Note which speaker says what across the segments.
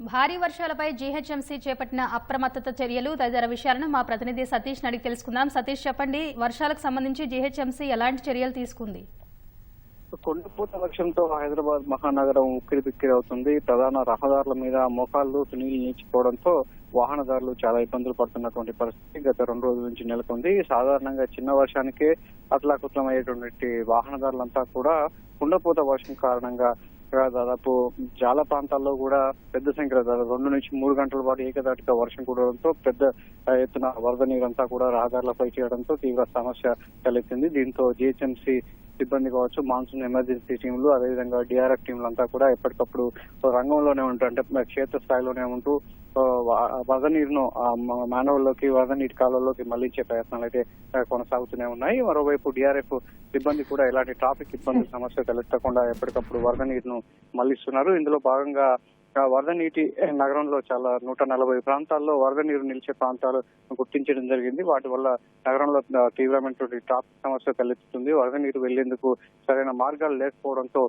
Speaker 1: భారీ వర్షాలపై జీహెచ్ఎంసీ చేపట్టిన అప్రమత్తత చర్యలు తదితర విషయాలను మా ప్రతినిధి సతీష్ అడిగి తెలుసుకుందాం. సతీష్ చెప్పండి వర్షాలకు సంబంధించి జీహెచ్ఎంసీ ఎలాంటి చర్యలు తీసుకుంది?
Speaker 2: కొండపూత వర్షంతో హైదరాబాద్ మహానగరం ఉక్కిరి బిక్కిరి అవుతుంది ప్రధాన రహదారుల మీద మోకాళ్ళు నీళ్ళు నిలిచిపోవడంతో వాహనదారులు చాలా ఇబ్బందులు పడుతున్నటువంటి పరిస్థితి గత రెండు రోజుల నుంచి నెలకొంది. సాధారణంగా చిన్న వర్షానికే అయ్యేటువంటి వాహనదారులంతా కూడా కుండపోత వర్షం కారణంగా ఇక్కడ దాదాపు చాలా ప్రాంతాల్లో కూడా పెద్ద సంఖ్యలో దాదాపు రెండు నుంచి మూడు గంటల పాటు ఏకదాటిగా వర్షం కురవడంతో పెద్ద ఎత్తున వరద నీరంతా కూడా రహదారులపై చేయడంతో తీవ్ర సమస్య తలెత్తింది దీంతో జిహెచ్ఎంసీ సిబ్బంది కావచ్చు మాన్సూన్ ఎమర్జెన్సీ టీంలు అదేవిధంగా డిఆర్ఎఫ్ టీంలు అంతా కూడా ఎప్పటికప్పుడు రంగంలోనే ఉంటూ అంటే క్షేత్ర స్థాయిలోనే ఉంటూ వరద నీరును మానవుల్లోకి వరద నీటి కాలువల్లోకి మళ్ళించే ప్రయత్నాలు అయితే కొనసాగుతూనే ఉన్నాయి. మరోవైపు డిఆర్ఎఫ్ సిబ్బంది కూడా ఎలాంటి ట్రాఫిక్ ఇబ్బంది సమస్య తలెత్తకుండా ఎప్పటికప్పుడు వరద నీరును మళ్ళిస్తున్నారు. ఇందులో భాగంగా వరద నీటి నగరంలో చాలా నూట నలభై ప్రాంతాల్లో వరద నీరు నిలిచే ప్రాంతాలు గుర్తించడం జరిగింది. వాటి వల్ల నగరంలో తీవ్రమైనటువంటి ట్రాఫిక్ సమస్య తలెత్తుతుంది. వరద నీరు వెళ్ళేందుకు సరైన మార్గాలు లేకపోవడంతో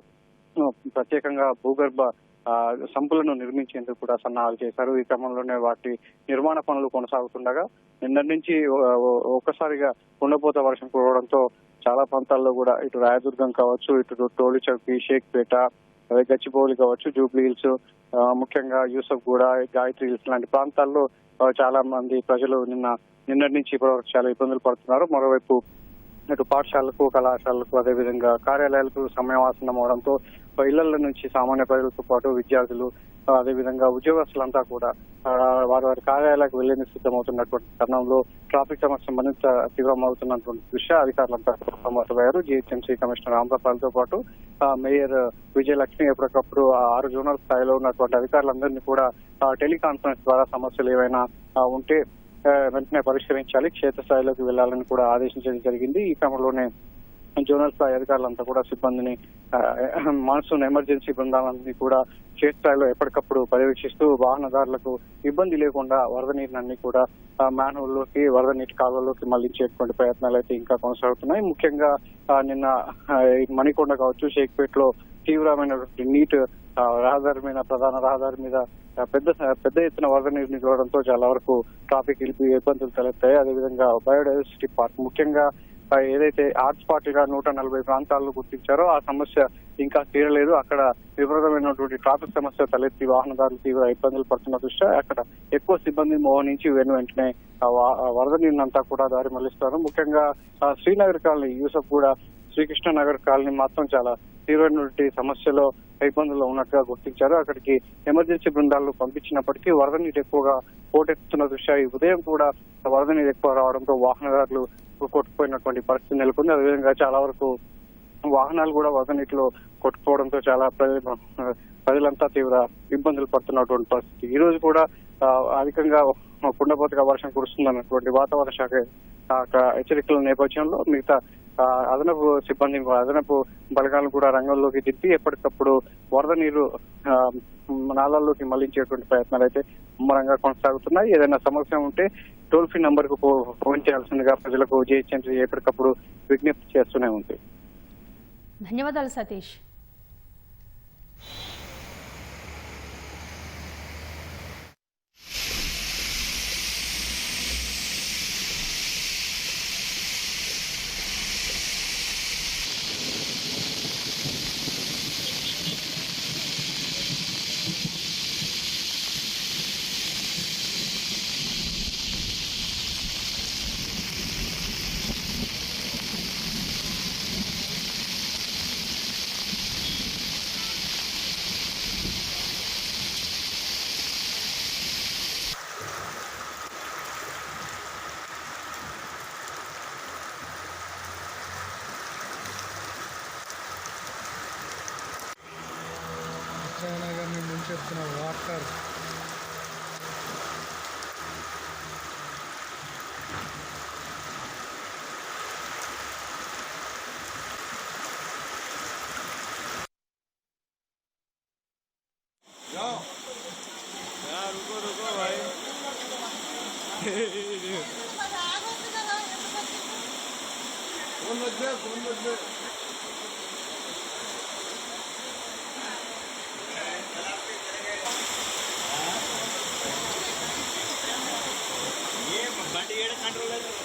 Speaker 2: ప్రత్యేకంగా భూగర్భ సంపులను నిర్మించేందుకు కూడా సన్నాహాలు చేశారు. ఈ క్రమంలోనే వాటి నిర్మాణ పనులు కొనసాగుతుండగా నిన్నటి నుంచి ఒక్కసారిగా కుండపోత వర్షం కురవడంతో చాలా ప్రాంతాల్లో కూడా ఇటు రాయదుర్గం కావచ్చు ఇటు టోలి చౌకి షేక్పేట గచ్చిబౌలి కావచ్చు జూబ్లీ హిల్స్ ముఖ్యంగా యూసఫ్ గూడ గాయత్రి హిల్స్ లాంటి ప్రాంతాల్లో చాలా మంది ప్రజలు నిన్న నిన్నటి నుంచి ఇప్పటివరకు చాలా ఇబ్బందులు పడుతున్నారు. మరోవైపు ఇటు పాఠశాలకు కళాశాలకు అదేవిధంగా కార్యాలయాలకు సమయం ఆసనం అవడంతో ఇళ్ళ నుంచి సామాన్య ప్రజలతో పాటు విద్యార్థులు అదేవిధంగా ఉద్యోగస్తులంతా కూడా వారి వారి కార్యాలయాలకు వెళ్ళేందుకు సిద్ధమవుతున్నటువంటి తరుణంలో ట్రాఫిక్ సమస్య మరింత తీవ్రమవుతున్నటువంటి దృష్ట్యా అధికారులంతా సమావేశమయ్యారు జిహెచ్ఎంసీ కమిషనర్ రామప్రపాల్తో పాటు మేయర్ విజయలక్ష్మి ఎప్పటికప్పుడు ఆ ఆరు జోనల్ స్థాయిలో ఉన్నటువంటి అధికారులందరినీ కూడా టెలికాన్ఫరెన్స్ ద్వారా సమస్యలు ఏవైనా ఉంటే వెంటనే పరిష్కరించాలి. క్షేత్రస్థాయిలోకి వెళ్ళాలని కూడా ఆదేశించడం జరిగింది. ఈ క్రమంలోనే జోనల్ స్థాయి అధికారులంతా కూడా సిబ్బందిని మాన్సూన్ ఎమర్జెన్సీ బృందాలన్నీ కూడా క్షేత్రస్థాయిలో ఎప్పటికప్పుడు పర్యవేక్షిస్తూ వాహనదారులకు ఇబ్బంది లేకుండా వరద నీటినన్నీ కూడా మ్యాన్హోల్లోకి వరద నీటి కాలువలోకి మళ్ళించేటువంటి ప్రయత్నాలు అయితే ఇంకా కొనసాగుతున్నాయి. ముఖ్యంగా నిన్న మణికొండ కావచ్చు షేక్పేట్ తీవ్రమైనటువంటి నీట్ రహదారి మీద ప్రధాన రహదారి మీద పెద్ద పెద్ద ఎత్తున వరద నీరు నిలవడంతో చాలా వరకు ట్రాఫిక్ ఇబ్బందులు తలెత్తాయి. అదేవిధంగా బయోడైవర్సిటీ పార్క్ ముఖ్యంగా ఏదైతే హాట్ స్పాట్గా నూట నలభై ప్రాంతాల్లో గుర్తించారో ఆ సమస్య ఇంకా తీరలేదు. అక్కడ విపరీతమైనటువంటి ట్రాఫిక్ సమస్య తలెత్తి వాహనదారులు తీవ్ర ఇబ్బందులు పడుతున్న దృష్ట్యా అక్కడ ఎక్కువ సిబ్బంది మోహనించి వెను వెంటనే వరద నీరునంతా కూడా దారి మళ్ళిస్తారు. ముఖ్యంగా శ్రీనగర్ కాలనీ యూసఫ్ కూడా శ్రీకృష్ణ నగర్ కాలనీ మాత్రం చాలా తీవ్రమైనటువంటి సమస్యలో ఇబ్బందుల్లో ఉన్నట్టుగా గుర్తించారు. అక్కడికి ఎమర్జెన్సీ బృందాలను పంపించినప్పటికీ వరద నీరు ఎక్కువగా పోటెత్తుతున్న దృష్ట్యా ఈ ఉదయం కూడా వరద నీరు ఎక్కువ రావడంతో వాహనదారులు కొట్టుకుపోయినటువంటి పరిస్థితి నెలకొంది. అదేవిధంగా చాలా వరకు వాహనాలు కూడా వరద నీటిలో కొట్టుకోవడంతో చాలా ప్రజలు ప్రజలంతా తీవ్ర ఇబ్బందులు పడుతున్నటువంటి పరిస్థితి. ఈ రోజు కూడా అధికంగా కుండపోతగా వర్షం కురుస్తుందన్నటువంటి వాతావరణ శాఖ ఆ, హెచ్చరికల నేపథ్యంలో మిగతా అదనపు సిబ్బంది అదనపు బలగాలను కూడా రంగంలోకి దింపి ఎప్పటికప్పుడు వరద నీరు ఆ, నాళాల్లోకి మళ్ళించేటువంటి ప్రయత్నాలు అయితే ముమ్మరంగా కొనసాగుతున్నాయి. ఏదైనా సమస్య ఉంటే టోల్ ఫ్రీ నంబర్కు ఫోన్ చేయాల్సిందిగా ప్రజలకు జిహెచ్ఎంసీ ఎప్పటికప్పుడు విజ్ఞప్తి చేస్తూనే ఉంది.
Speaker 1: ధన్యవాదాలు సతీష్.
Speaker 3: వేస్తున్న వాటర్ रुको रुको
Speaker 4: भाई फोन बज गया కంట్రోల్ అవుతుంది